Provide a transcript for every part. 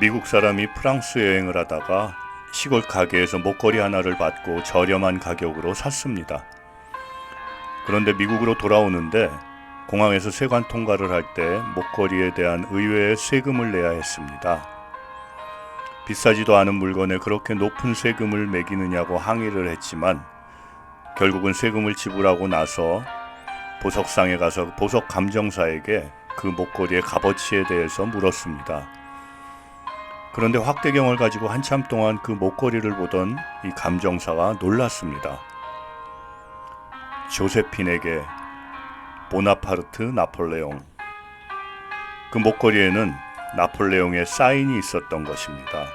미국 사람이 프랑스 여행을 하다가 시골 가게에서 목걸이 하나를 받고 저렴한 가격으로 샀습니다. 그런데 미국으로 돌아오는데 공항에서 세관 통과를 할 때 목걸이에 대한 의외의 세금을 내야 했습니다. 비싸지도 않은 물건에 그렇게 높은 세금을 매기느냐고 항의를 했지만 결국은 세금을 지불하고 나서 보석상에 가서 보석 감정사에게 그 목걸이의 값어치에 대해서 물었습니다. 그런데 확대경을 가지고 한참 동안 그 목걸이를 보던 이 감정사가 놀랐습니다. 조세핀에게 보나파르트 나폴레옹. 그 목걸이에는 나폴레옹의 사인이 있었던 것입니다.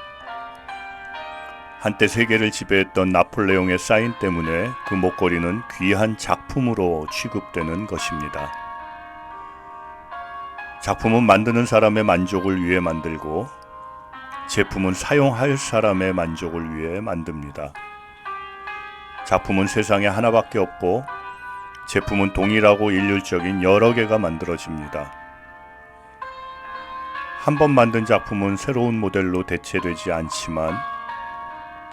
한때 세계를 지배했던 나폴레옹의 사인 때문에 그 목걸이는 귀한 작품으로 취급되는 것입니다. 작품은 만드는 사람의 만족을 위해 만들고 제품은 사용할 사람의 만족을 위해 만듭니다. 작품은 세상에 하나밖에 없고 제품은 동일하고 일률적인 여러 개가 만들어집니다. 한 번 만든 작품은 새로운 모델로 대체되지 않지만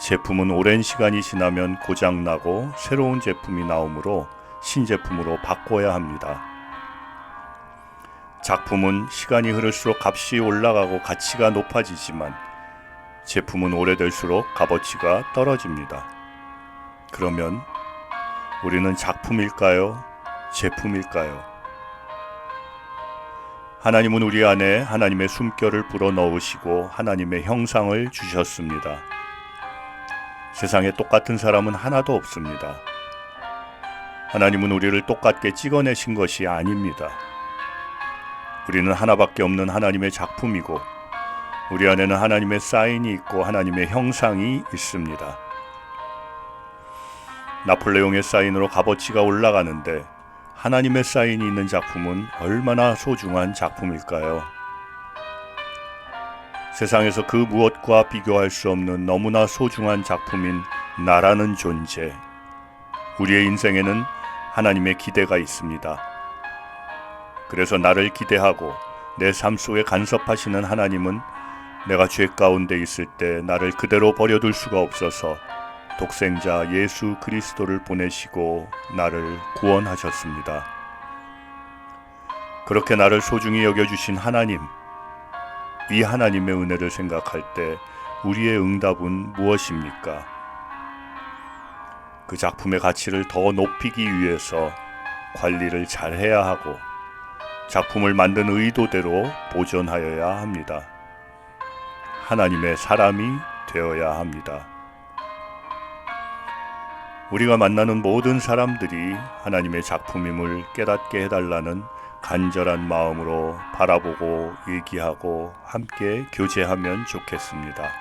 제품은 오랜 시간이 지나면 고장나고 새로운 제품이 나오므로 신제품으로 바꿔야 합니다. 작품은 시간이 흐를수록 값이 올라가고 가치가 높아지지만 제품은 오래될수록 값어치가 떨어집니다. 그러면 우리는 작품일까요? 제품일까요? 하나님은 우리 안에 하나님의 숨결을 불어 넣으시고 하나님의 형상을 주셨습니다. 세상에 똑같은 사람은 하나도 없습니다. 하나님은 우리를 똑같게 찍어내신 것이 아닙니다. 우리는 하나밖에 없는 하나님의 작품이고 우리 안에는 하나님의 사인이 있고 하나님의 형상이 있습니다. 나폴레옹의 사인으로 값어치가 올라가는데 하나님의 사인이 있는 작품은 얼마나 소중한 작품일까요? 세상에서 그 무엇과 비교할 수 없는 너무나 소중한 작품인 나라는 존재. 우리의 인생에는 하나님의 기대가 있습니다. 그래서 나를 기대하고 내 삶 속에 간섭하시는 하나님은 내가 죄 가운데 있을 때 나를 그대로 버려둘 수가 없어서 독생자 예수 그리스도를 보내시고 나를 구원하셨습니다. 그렇게 나를 소중히 여겨주신 하나님, 이 하나님의 은혜를 생각할 때 우리의 응답은 무엇입니까? 그 작품의 가치를 더 높이기 위해서 관리를 잘 해야 하고 작품을 만든 의도대로 보존하여야 합니다. 하나님의 사람이 되어야 합니다. 우리가 만나는 모든 사람들이 하나님의 작품임을 깨닫게 해달라는 간절한 마음으로 바라보고 얘기하고 함께 교제하면 좋겠습니다.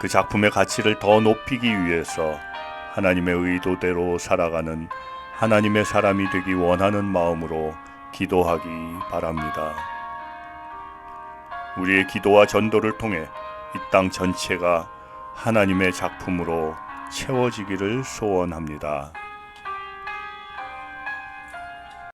그 작품의 가치를 더 높이기 위해서 하나님의 의도대로 살아가는 하나님의 사람이 되기 원하는 마음으로 기도하기 바랍니다. 우리의 기도와 전도를 통해 이 땅 전체가 하나님의 작품으로 채워지기를 소원합니다.